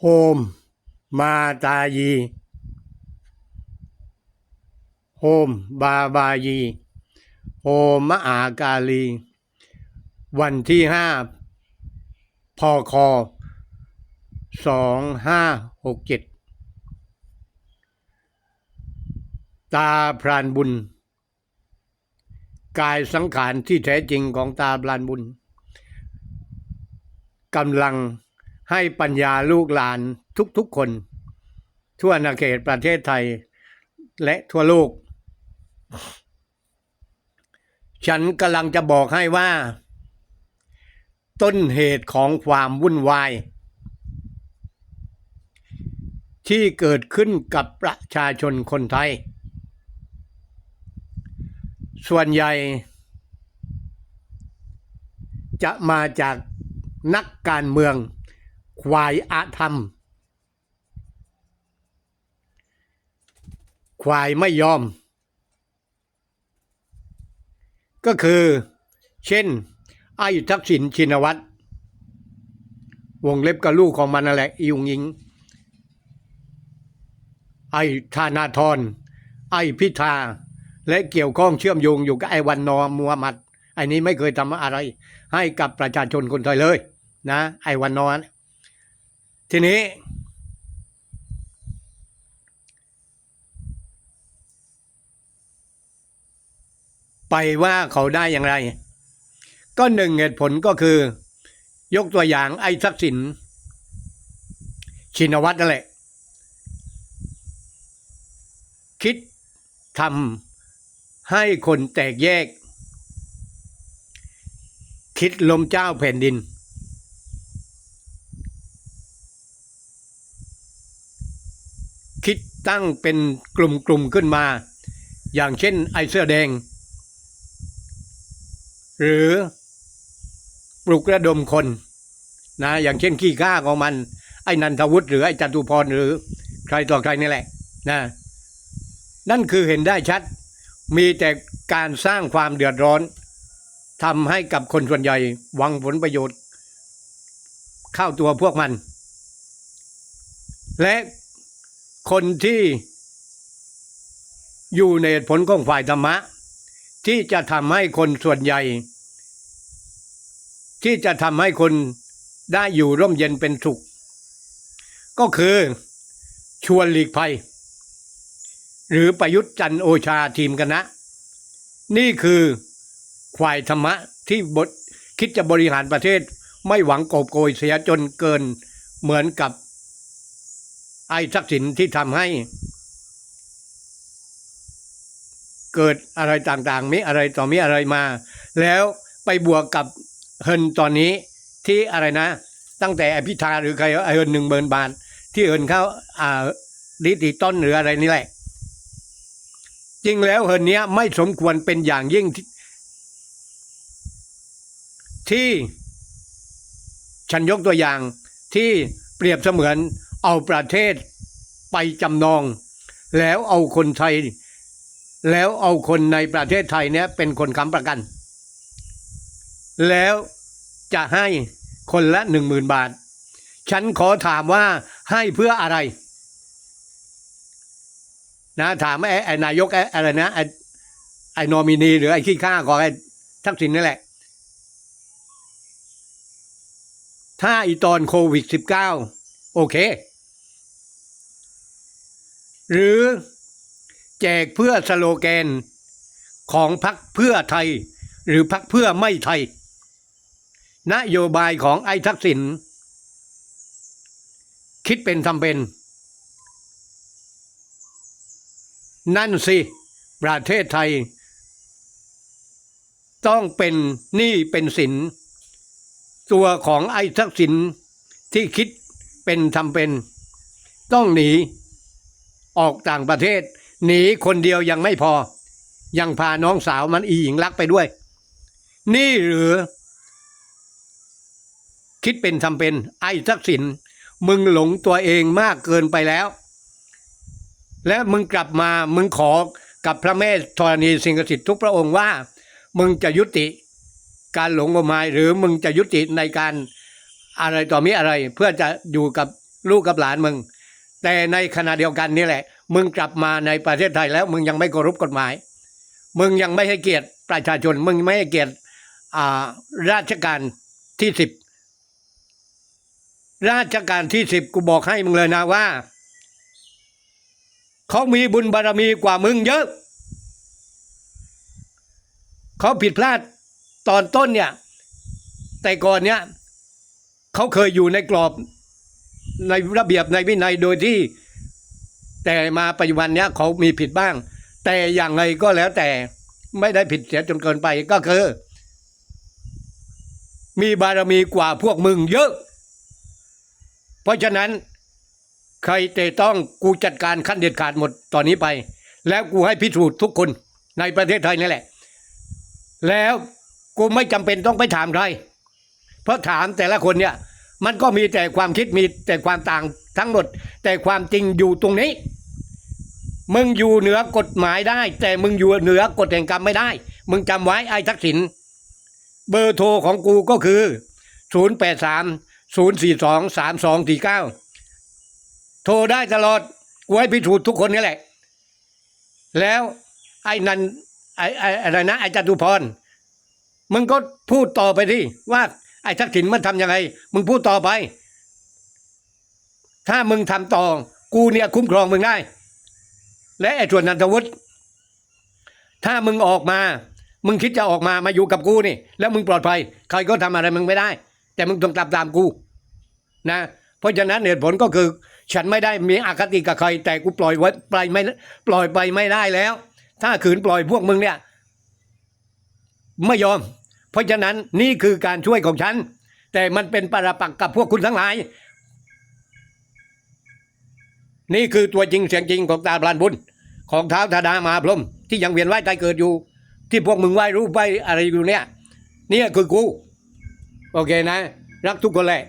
โฮมมาตายี โฮมบาบายี โฮมมอากาลี วันที่ห้าพอคอสองห้าหกเจ็ดตาพรานบุญ กายสังขารที่แท้จริงของตาพรานบุญกำลัง ให้ปัญญาลูกหลานทุกๆคน ทั่วนาเขตประเทศไทย และทั่วโลก ฉันกำลังจะบอกให้ว่า ต้นเหตุของความวุ่นวาย ที่เกิดขึ้นกับประชาชนคนไทย ส่วนใหญ่ จะมาจากนักการเมือง ควายอาธรรม ควายไม่ยอม ก็คือ เช่นไอ้ทักษิณชินวัตร วงเล็บกับลูกของมันนั่นแหละอียุงยิง ไอ้ธานาธร ไอ้พิธา และเกี่ยวข้องเชื่อมโยงอยู่กับไอ้วันนอร์มูฮัมหมัดไอ้นี้ไม่เคยทำอะไร ให้กับประชาชนคนไทยเลย นะ ไอ้วันนอร์ ทีนี้ ไปว่าเขาได้อย่างไร ก็หนึ่งเหตุผลก็คือ ยกตัวอย่างไอ้ทักษิณชินวัตรนั่นแหละ คิดทำให้คนแตกแยก คิดลมเจ้าแผ่นดิน คิดตั้งเป็นกลุ่มๆขึ้นมา อย่างเช่นไอเสื้อแดง หรือปลุกระดมคนนะอย่างเช่นขี้ข้าของมัน ไอ้นันทวุฒิหรือไอ้จตุพรหรือใครต่อใครนี่แหละนะนั่นคือเห็นได้ชัด มีแต่การสร้างความเดือดร้อนทำให้กับคนส่วนใหญ่หวังผลประโยชน์ เข้าตัวพวกมัน และ คนที่อยู่ในเหตุผลของฝ่ายธรรมะ ที่จะทำให้คนส่วนใหญ่ ที่จะทำให้คนได้อยู่ร่มเย็นเป็นสุข ก็คือชวนหลีกภัย หรือประยุทธ์จันโอชาทีมคณะ นี่คือควายธรรมะที่บทคิดจะบริหารประเทศไม่หวังโกบโกยเสียจนเกินเหมือนกับ ไอ้ทักษิณที่ทำให้ เกิดอะไรต่างๆ มีอะไรต่อมีอะไรมา แล้วไปบวกกับเฮินตอนนี้ที่อะไรนะ ตั้งแต่อภิธาหรือใครไอเฮินหนึ่งหมื่นบาท ที่เฮินเข้าอ่าดิติต้นหรืออะไรนี่แหละ จริงแล้วเฮินเนี้ยไม่สมควรเป็นอย่างยิ่งทที่ฉันยกตัวอย่างที่เปรียบเสมือน เอาประเทศไปจำนอง แล้วเอาคนไทย แล้วเอาคนในประเทศไทยเนี้ยเป็นคนค้ำประกัน แล้วจะให้คนละหนึ่งหมื่นบาท ฉันขอถามว่าให้เพื่ออะไร นะถามไอ้ไอนายกไอ้อะไรนะไอ้ไอ้นอมินีหรือไอ้ขี้ข้าของไอ้ทักษิณนี่แหละถ้าอีตอนโควิดสิบเก้า โอเค หรือแจกเพื่อสโลแกนของพรรคเพื่อไทย หรือพรรคเพื่อไม่ไทย นโยบายของไอ้ทักษิณคิดเป็นทำเป็น นั่นสิ ประเทศไทย ต้องเป็นหนี้เป็นสิน ตัวของไอ้ทักษิณที่คิด เป็นทำเป็น ต้องหนี ออกต่างประเทศ หนีคนเดียวยังไม่พอ ยังพาน้องสาวมันอีหญิงรักไปด้วย นี่หรือ คิดเป็นทำเป็น ไอ้ทักษิณมึงหลงตัวเองมากเกินไปแล้ว และมึงกลับมามึงขอกับพระแม่ธรณีสิงหสิทธิ์ทุกพระองค์ว่า มึงจะยุติการหลงงมงายหรือมึงจะยุติในการ อะไรต่อมีอะไร เพื่อจะอยู่กับลูกกับหลานมึง แต่ในขณะเดียวกันนี่แหละ มึงกลับมาในประเทศไทยแล้ว มึงยังไม่เคารพกฎหมาย มึงยังไม่ให้เกียรติประชาชน มึงไม่ให้เกียรติราชการที่สิบราชการที่สิบกูบอกให้มึงเลยนะว่าเขามีบุญบารมีกว่ามึงเยอะ เขาผิดพลาดตอนต้นเนี่ย แต่ก่อนเนี่ย เขาเคยอยู่ในกรอบในระเบียบในวินัยโดยที่ แต่มาปัจจุบันเนี้ยเขามีผิดบ้าง แต่อย่างไรก็แล้วแต่ไม่ได้ผิดเสียจนเกินไปก็คือ มีบารมีกว่าพวกมึงเยอะ เพราะฉะนั้น ใครเตะต้องกูจัดการขั้นเด็ดขาดหมดตอนนี้ไป แล้วกูให้พิสูจน์ทุกคนในประเทศไทยนี่แหละ แล้วกูไม่จำเป็นต้องไปถามใคร เพราะถามแต่ละคนเนี่ย มันก็มีแต่ความคิดมีแต่ความต่างทั้งหมด แต่ความจริงอยู่ตรงนี้ มึงอยู่เหนือกฎหมายได้ แต่มึงอยู่เหนือกฎแห่งกรรมไม่ได้ มึงจำไว้ไอ้ทักษิณเบอร์โทรของกูก็คือ 0 8 3 0 4 2 3 2 4 9 โทรได้ตลอดกูให้พิสูจน์ทุกคนนี่แหละ แล้วไอ้นันไอ้ไอ้อะไรนะไอ้จตุพรมึงก็พูดต่อไปที่ว่า ไอ้ทักษิณมันทำยังไง มึงพูดต่อไป ถ้ามึงทำต่อ กูเนี่ยคุ้มครองมึงได้ และไอ้ส่วนนันทวุฒิถ้ามึงออกมา มึงคิดจะออกมามาอยู่กับกูนี่ แล้วมึงปลอดภัย ใครก็ทำอะไรมึงไม่ได้ แต่มึงต้องตามตามกู นะ เพราะฉะนั้นเหตุผลก็คือฉันไม่ได้มีอคติกับใคร แต่กูปล่อยไว้ปล่อยไม่ปล่อยไปไม่ได้แล้ว ถ้าขืนปล่อยพวกมึงเนี่ย ไม่ยอม เพราะฉะนั้นนี่คือการช่วยของฉัน แต่มันเป็นปราปักกับพวกคุณทั้งหลาย นี่คือตัวจริงเสียงจริงของตาบลานบุญ ของเท้าธดามาพรมที่ยังเวียนว่ายตายเกิดอยู่ ที่พวกมึงไหว้รูปไหว้อะไรอยู่เนี่ย เนี่ยคือกู โอเคนะ รักทุกคนแหละ